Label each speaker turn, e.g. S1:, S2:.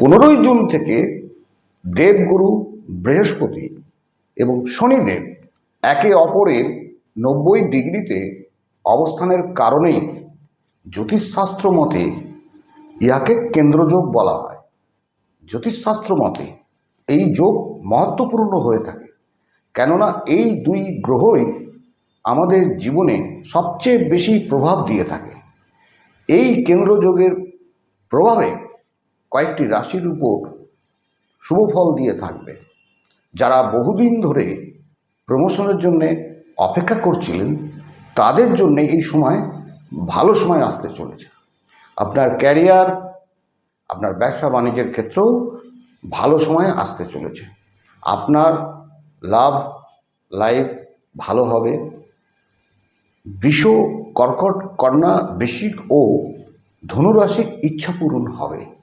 S1: পনেরোই জুন থেকে দেবগুরু বৃহস্পতি এবং শনিদেব একে অপরের নব্বই ডিগ্রিতে অবস্থানের কারণেই জ্যোতিষশাস্ত্র মতে ইহাকে কেন্দ্রযোগ বলা হয়। জ্যোতিষশাস্ত্র মতে এই যোগ মহত্বপূর্ণ হয়ে থাকে। কেননা এই দুই গ্রহই আমাদের জীবনে সবচেয়ে বেশি প্রভাব দিয়ে থাকে। এই কেন্দ্রযোগের প্রভাবে কয়েকটি রাশির উপর শুভ ফল দিয়ে থাকবে। যারা বহুদিন ধরে প্রমোশনের জন্যে অপেক্ষা করছিলেন, তাদের জন্য এই সময় ভালো সময় আসতে চলেছে। আপনার ক্যারিয়ার আপনার ব্যবসা বাণিজ্যের ক্ষেত্রেও ভালো সময় আসতে চলেছে। আপনার লাভ, লাইফ ভালো হবে। বৃষ, কর্কট, কন্যা, বৃশ্চিক ও ধনুরাশির ইচ্ছা পূরণ হবে।